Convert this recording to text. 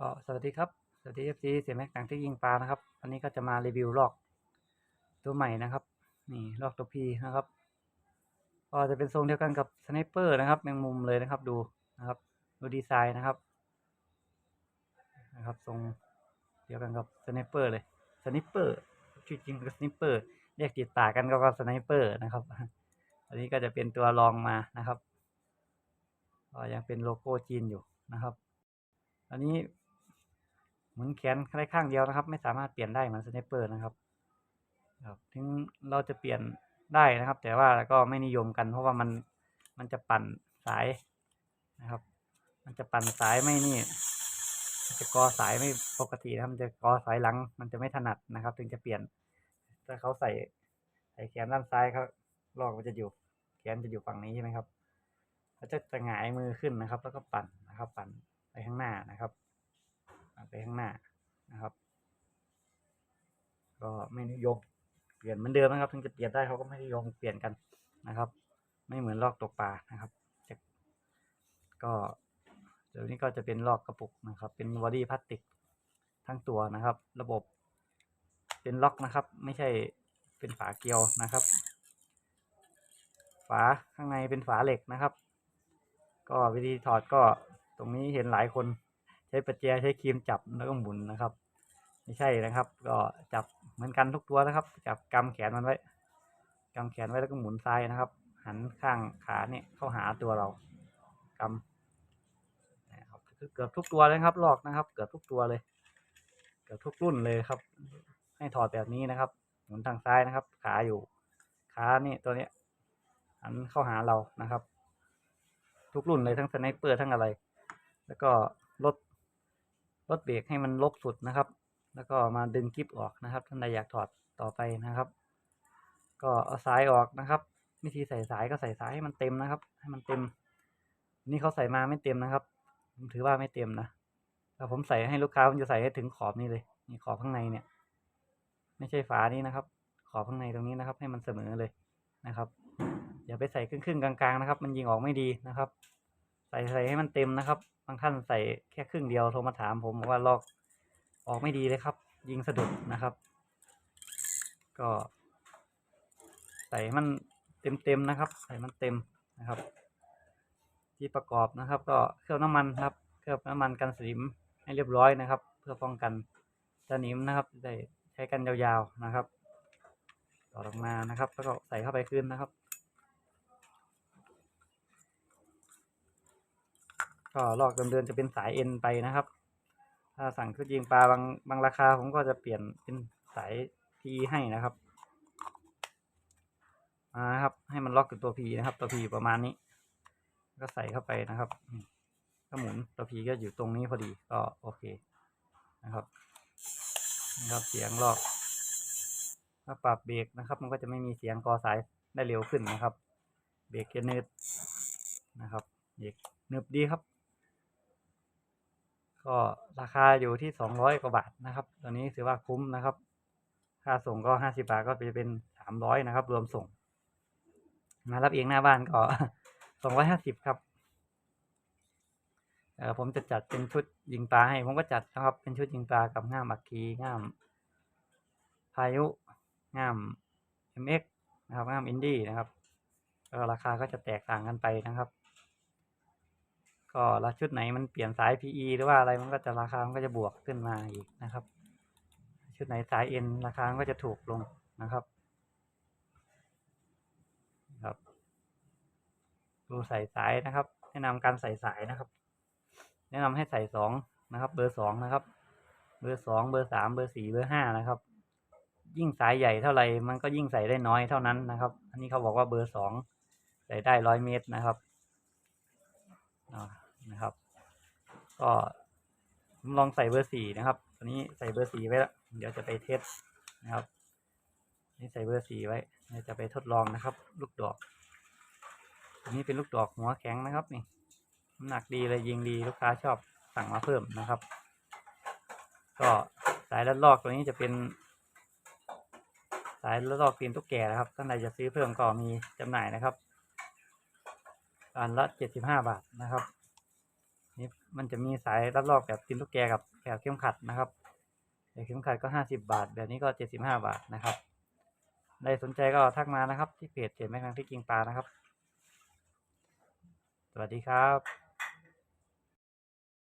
ก็สวัสดีครับ สวัสดีเอฟซีเสียแม็กต่างที่ยิงปลานะครับ วันนี้ก็จะมารีวิวลอก ตัวใหม่นะครับ นี่ลอกตัวพีนะครับ ก็จะเป็นทรงเดียวกันกับสไนเปอร์นะครับแมงมุมเลยนะครับ ดูนะครับ ดูดีไซน์นะครับ นะครับทรงเดียวกันกับสไนเปอร์เลยสไนเปอร์ชื่อจริงก็สไนเปอร์เรียกติดปากันก็ว่าสไนเปอร์นะครับ อันนี้ก็จะเป็นตัวรองมานะครับก็ยังเป็นโลโก้จีนอยู่นะครับ อันนี้ มุนแขนแค่ข้างเดียวนะครับ ไม่สามารถเปลี่ยนได้เหมือนสไนปเปอร์นะครับครับถึงเราจะเปลี่ยนได้นะครับ แต่ว่าก็ไม่นิยมกัน เพราะว่ามันมันจะปั่นสายนะครับ มันจะปั่นสายไม่นี่จะกอสายไม่ปกตินะมันจะกอสายหลัง มันจะไม่ถนัดนะครับ ถึงจะเปลี่ยน ถ้าเขาใส่ใส่แขนด้านซ้ายเขาลอกมันจะอยู่แขนจะอยู่ฝั่งนี้ใช่ไหมครับเขาจะจะหงายมือขึ้นนะครับ แล้วก็ปั่นไปข้างหน้านะครับปั่นไปข้างหน้านะครับ ก็ไม่นิยม เหมือนเดิมนะครับถึงจะเปลี่ยนได้เขาก็ไม่นิยมเปลี่ยนกันนะครับ ไม่เหมือนลอกตกปลานะครับ ก็เดี๋ยวนี้ก็จะเป็นลอกกระปุกนะครับ เป็นบอดี้พลาสติกทั้งตัวนะครับ ระบบเป็นล็อกนะครับ ไม่ใช่เป็นฝาเกลียวนะครับ ฝาข้างในเป็นฝาเหล็กนะครับ ก็วิธีถอดก็ตรงนี้เห็นหลายคนใช้ประแจใช้ครีมจับแล้วก็หมุนนะครับ ไม่ใช่นะครับ ก็จับเหมือนกันทุกตัวนะครับ จับกำแขนมันไว้กำแขนไว้แล้วก็หมุนซ้ายนะครับ หันข้างขาเนี่ยเข้าหาตัวเรากำนะครับเกือบทุกตัวเลยครับลอกนะครับ เกือบทุกตัวเลย เกือบทุกรุ่นเลยครับ ให้ถอดแบบนี้นะครับ หมุนทางซ้ายนะครับ ขาอยู่ขานี่ตัวเนี้ยหันเข้าหาเรานะครับ ทุกรุ่นเลยทั้งสไนเปอร์ทั้งอะไร แล้วก็ลดลดเบรกให้มันลกสุดนะครับ แล้วก็มาดึงกิฟออกนะครับท่านใดอยากถอดต่อไปนะครับ ก็เอาสายออกนะครับ วิธีใส่สายก็ใส่สายให้มันเต็มนะครับ ให้มันเต็ม นี่เขาใส่มาไม่เต็มนะครับผมถือว่าไม่เต็มนะแต่ผมใส่ให้ลูกค้าผมจะใส่ให้ถึงขอบนี่เลยนี่ขอบข้างในเนี่ย ไม่ใช่ฝานี้นะครับ ขอบข้างในตรงนี้นะครับ ให้มันเสมอเลยนะครับอย่าไปใส่ครึ่งๆกลางๆนะครับ มันยิงออกไม่ดีนะครับ ใส่ใส่ให้มันเต็มนะครับ บางท่านใส่แค่ครึ่งเดียวโทรมาถามผมบอกว่าลอก ออกไม่ดีเลยครับ ยิงสะดุดนะครับ ก็ ใส่มันเต็มๆนะครับ ใส่มันเต็มนะครับ ที่ประกอบนะครับ ก็เคลือบน้ำมันครับ เคลือบน้ำมันกันสนิมให้เรียบร้อยนะครับ เพื่อป้องกันสนิมนะครับได้ใช้กันยาวๆนะครับต่อออกมานะครับ แล้วก็ใส่เข้าไปคืนนะครับก็ลอกเดินๆจะเป็นสายเอ็นไปนะครับ ถ้าสั่งชุดยิงปลาบางบางราคาผมก็จะเปลี่ยนเป็นสายพีให้นะครับมานะครับ ให้มันล็อกกับตัวพีนะครับ ตัวพีประมาณนี้ ก็ใส่เข้าไปนะครับก็หมุนตัวพีก็อยู่ตรงนี้พอดีก็โอเคนะครับนะครับเสียงลอก ถ้าปรับเบรกนะครับ มันก็จะไม่มีเสียงกอสายได้เร็วขึ้นนะครับ เบรกจะนืดนะครับเบรกหนึบดีครับ ก็ราคาอยู่ที่สองร้อยกว่าบาทนะครับ ตัวนี้ถือว่าคุ้มนะครับ ค่าส่งก็ห้าสิบาทก็จะเป็นสามร้อยนะครับ รวมส่ง มารับเองหน้าบ้านก็สองร้อยห้าสิบครับเออผมจะจัดเป็นชุดยิงปลาให้ ผมก็จัดนะครับ เป็นชุดยิงปลากับง่ามอักคีง่าม พายุง่าม MX นะครับง่ามอินดี้นะครับก็ราคาก็จะแตกต่างกันไปนะครับ ก็ละชุดไหนมันเปลี่ยนสาย PE หรือว่าอะไรมันก็จะราคา มันก็จะบวกขึ้นมาอีกนะครับ ชุดไหนสาย N ราคา มันก็จะถูกลงนะครับ ครับ ดูใส่สายนะครับ แนะนำการใส่สายนะครับ แนะนำให้ใส่สองนะครับ เบอร์สองนะครับ เบอร์สองเบอร์สามเบอร์สี่เบอร์ห้านะครับ ยิ่งสายใหญ่เท่าไหร่ มันก็ยิ่งใส่ได้น้อยเท่านั้นนะครับ อันนี้เขาบอกว่าเบอร์สองใส่ได้ร้อยเมตรนะครับ นะครับ ก็ลองใส่เบอร์สี่นะครับตอนนี้ใส่เบอร์สี่ไว้แล้วเดี๋ยวจะไปเทสนะครับ นี่ใส่เบอร์สี่ไว้เดี๋ยวจะไปทดลองนะครับ ลูกดอกอันนี้เป็นลูกดอกหัวแข็งนะครับนี่น้ำหนักดีเลยยิงดีลูกค้าชอบสั่งมาเพิ่มนะครับ ก็สายลัดลอกตัวนี้จะเป็น สายลัดลอกตีนตุ๊กแกนะครับท่านใดจะซื้อเพิ่มก็มีจำหน่ายนะครับ อันละเจ็ดสิบห้าบาทนะครับนี่มันจะมีสายรัดรอบแบบตินลูกแกกับแบบเข้มขัดนะครับแบบเข้มขัดก็ห้าสิบาท แบบนี้ก็เจ็ดสิบห้าบาทนะครับใครสนใจก็ทักมานะครับ ที่เพจเจ็ดแม่คังที่กิงปลานะครับ สวัสดีครับ